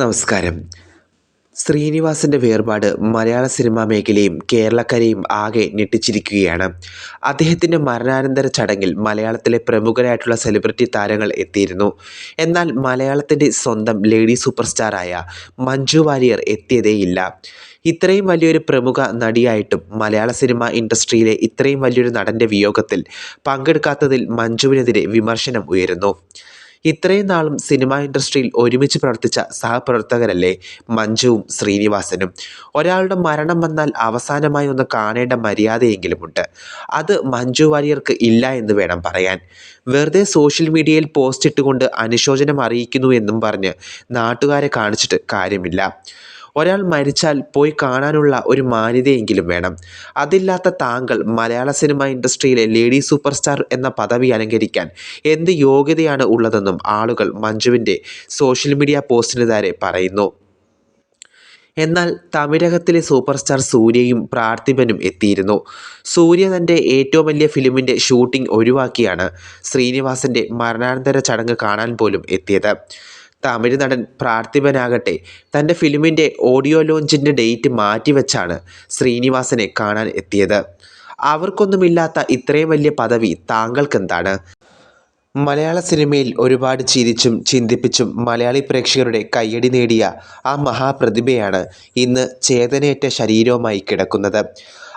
നമസ്കാരം. ശ്രീനിവാസിന്റെ വേർപാട് മലയാള സിനിമാ മേഖലയും കേരളക്കരയും ആകെ ഞെട്ടിച്ചിരിക്കുകയാണ്. അദ്ദേഹത്തിന്റെ മരണാനന്തര ചടങ്ങിൽ മലയാളത്തിലെ പ്രമുഖരായിട്ടുള്ള സെലിബ്രിറ്റി താരങ്ങൾ എത്തിയിരുന്നു. എന്നാൽ മലയാളത്തിന്റെ സ്വന്തം ലേഡി സൂപ്പർ സ്റ്റാറായ മഞ്ജു വാര്യർ എത്തിയതേയില്ല. ഇത്രയും വലിയൊരു പ്രമുഖ നടിയായിട്ടും മലയാള സിനിമ ഇൻഡസ്ട്രിയിലെ ഇത്രയും വലിയൊരു നടന്റെ വിയോഗത്തിൽ പങ്കെടുക്കാത്തതിൽ മഞ്ജുവിനെതിരെ വിമർശനം ഉയരുന്നു. ഇത്രയും നാളും സിനിമാ ഇൻഡസ്ട്രിയിൽ ഒരുമിച്ച് പ്രവർത്തിച്ച സഹപ്രവർത്തകരല്ലേ മഞ്ജുവും ശ്രീനിവാസനും? ഒരാളുടെ മരണം വന്നാൽ അവസാനമായി ഒന്ന് കാണേണ്ട മര്യാദയെങ്കിലുമുണ്ട്. അത് മഞ്ജു വാര്യർക്ക് ഇല്ല എന്ന് വേണം പറയാൻ. വെറുതെ സോഷ്യൽ മീഡിയയിൽ പോസ്റ്റ് ഇട്ടുകൊണ്ട് അനുശോചനം അറിയിക്കുന്നു എന്നും പറഞ്ഞ് നാട്ടുകാരെ കാണിച്ചിട്ട് കാര്യമില്ല. ഒരാൾ മരിച്ചാൽ പോയി കാണാനുള്ള ഒരു മാന്യതയെങ്കിലും വേണം. അതില്ലാത്ത താങ്കൾ മലയാള സിനിമ ഇൻഡസ്ട്രിയിലെ ലേഡി സൂപ്പർ സ്റ്റാർ എന്ന പദവി അലങ്കരിക്കാൻ എന്ത് യോഗ്യതയാണ് ഉള്ളതെന്നും ആളുകൾ മഞ്ജുവിന്റെ സോഷ്യൽ മീഡിയ പോസ്റ്റിന് താരെ പറയുന്നു. എന്നാൽ തമിഴകത്തിലെ സൂപ്പർ സ്റ്റാർ സൂര്യയും പ്രാർത്ഥിപനും എത്തിയിരുന്നു. സൂര്യ തന്റെ ഏറ്റവും വലിയ ഫിലിമിന്റെ ഷൂട്ടിംഗ് ഒഴിവാക്കിയാണ് ശ്രീനിവാസന്റെ മരണാനന്തര ചടങ്ങ് കാണാൻ പോലും എത്തിയത്. തമിഴ് നടൻ പ്രാർത്ഥിപനാകട്ടെ. തന്റെ ഫിലിമിന്റെ ഓഡിയോ ലോഞ്ചിന്റെ ഡേറ്റ് മാറ്റിവെച്ചാണ് ശ്രീനിവാസനെ കാണാൻ എത്തിയത്. അവർക്കൊന്നുമില്ലാത്ത ഇത്രയും വലിയ പദവി താങ്കൾക്കെന്താണ്? മലയാള സിനിമയിൽ ഒരുപാട് ചിരിച്ചും ചിന്തിപ്പിച്ചും മലയാളി പ്രേക്ഷകരുടെ കയ്യടി നേടിയ ആ മഹാപ്രതിഭയാണ് ഇന്ന് ചേതനയേറ്റ ശരീരവുമായി കിടക്കുന്നത്.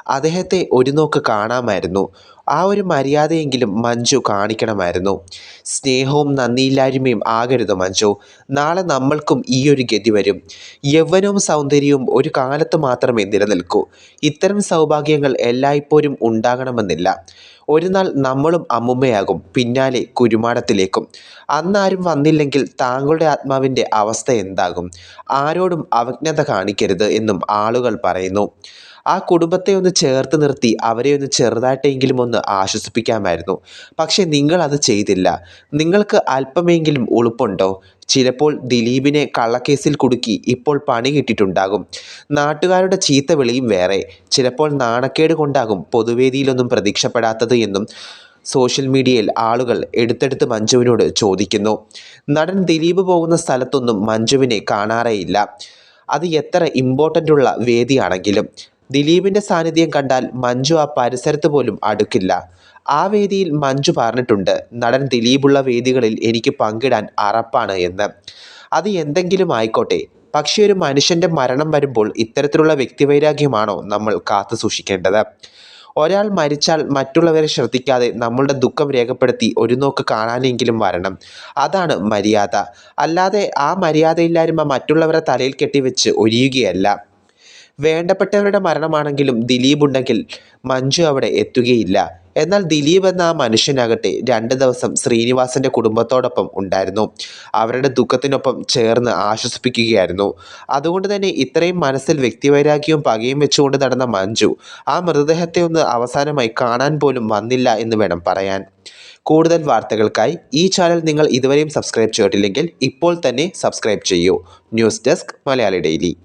അദ്ദേഹത്തെ ഒരു നോക്ക് കാണാമായിരുന്നു. ആ ഒരു മര്യാദയെങ്കിലും മഞ്ജു കാണിക്കണമായിരുന്നു. സ്നേഹവും നന്ദിയില്ലായ്മയും ആകരുത് മഞ്ജു. നാളെ നമ്മൾക്കും ഈ ഒരു ഗതി വരും. യൗവനവും സൗന്ദര്യവും ഒരു കാലത്ത് മാത്രമേ നിലനിൽക്കൂ. ഇത്തരം സൗഭാഗ്യങ്ങൾ എല്ലായ്പ്പോഴും ഉണ്ടാകണമെന്നില്ല. ഒരു നാൾ നമ്മളും അമ്മുമ്മയാകും പിന്നാലെ കുരുമാടത്തിലേക്കും. അന്നാരും വന്നില്ലെങ്കിൽ താങ്കളുടെ ആത്മാവിന്റെ അവസ്ഥ എന്താകും? ആരോടും അവജ്ഞത കാണിക്കരുത് എന്നും ആളുകൾ പറയുന്നു. ആ കുടുംബത്തെ ഒന്ന് ചേർത്ത് നിർത്തി അവരെ ഒന്ന് ചെറുതായിട്ടെങ്കിലും ഒന്ന് ആശ്വസിപ്പിക്കാമായിരുന്നു. പക്ഷേ നിങ്ങൾ അത് ചെയ്തില്ല. നിങ്ങൾക്ക് അല്പമെങ്കിലും ഉളുപ്പുണ്ടോ? ചിലപ്പോൾ ദിലീപിനെ കള്ളക്കേസിൽ കുടുക്കി ഇപ്പോൾ പണി കിട്ടിയിട്ടുണ്ടാകും. നാട്ടുകാരുടെ ചീത്ത വിളിയും വേറെ. ചിലപ്പോൾ നാണക്കേട് കൊണ്ടാകും പൊതുവേദിയിലൊന്നും പ്രതീക്ഷപ്പെടാത്തത് എന്നും സോഷ്യൽ മീഡിയയിൽ ആളുകൾ എടുത്തെടുത്ത് മഞ്ജുവിനോട് ചോദിക്കുന്നു. നടൻ ദിലീപ് പോകുന്ന സ്ഥലത്തൊന്നും മഞ്ജുവിനെ കാണാറേയില്ല. അത് എത്ര ഇമ്പോർട്ടന്റ് ഉള്ള വേദിയാണെങ്കിലും ദിലീപിന്റെ സാന്നിധ്യം കണ്ടാൽ മഞ്ജു ആ പരിസരത്ത് പോലും അടുക്കില്ല. ആ വേദിയിൽ മഞ്ജു പറഞ്ഞിട്ടുണ്ട് നടൻ ദിലീപുള്ള വേദികളിൽ എനിക്ക് പങ്കിടാൻ അറപ്പാണ് എന്ന്. അത് എന്തെങ്കിലും ആയിക്കോട്ടെ പക്ഷേ ഒരു മനുഷ്യന്റെ മരണം വരുമ്പോൾ ഇത്തരത്തിലുള്ള വ്യക്തിവൈരാഗ്യമാണോ നമ്മൾ കാത്തു സൂക്ഷിക്കേണ്ടത്? ഒരാൾ മരിച്ചാൽ മറ്റുള്ളവരെ ശ്രദ്ധിക്കാതെ നമ്മളുടെ ദുഃഖം രേഖപ്പെടുത്തി ഒരു നോക്ക് കാണാനെങ്കിലും വരണം. അതാണ് മര്യാദ. അല്ലാതെ ആ മര്യാദയില്ലായ്മ മറ്റുള്ളവരെ തലയിൽ കെട്ടിവെച്ച് ഒരിയുകയല്ല. വേണ്ടപ്പെട്ടവരുടെ മരണമാണെങ്കിലും ദിലീപ് ഉണ്ടെങ്കിൽ മഞ്ജു അവിടെ എത്തുകയില്ല. എന്നാൽ ദിലീപ് എന്ന ആ മനുഷ്യനാകട്ടെ രണ്ട് ദിവസം ശ്രീനിവാസന്റെ കുടുംബത്തോടൊപ്പം ഉണ്ടായിരുന്നു. അവരുടെ ദുഃഖത്തിനൊപ്പം ചേർന്ന് ആശ്വസിപ്പിക്കുകയായിരുന്നു. അതുകൊണ്ട് തന്നെ ഇത്രയും മനസ്സിൽ വ്യക്തിവൈരാഗ്യവും പകയും വെച്ചുകൊണ്ട് നടന്ന മഞ്ജു ആ മൃതദേഹത്തെ ഒന്ന് അവസാനമായി കാണാൻ പോലും വന്നില്ല എന്ന് വേണം പറയാൻ. കൂടുതൽ വാർത്തകൾക്കായി ഈ ചാനൽ നിങ്ങൾ ഇതുവരെയും സബ്സ്ക്രൈബ് ചെയ്തിട്ടില്ലെങ്കിൽ ഇപ്പോൾ തന്നെ സബ്സ്ക്രൈബ് ചെയ്യൂ. News desk Malayali daily.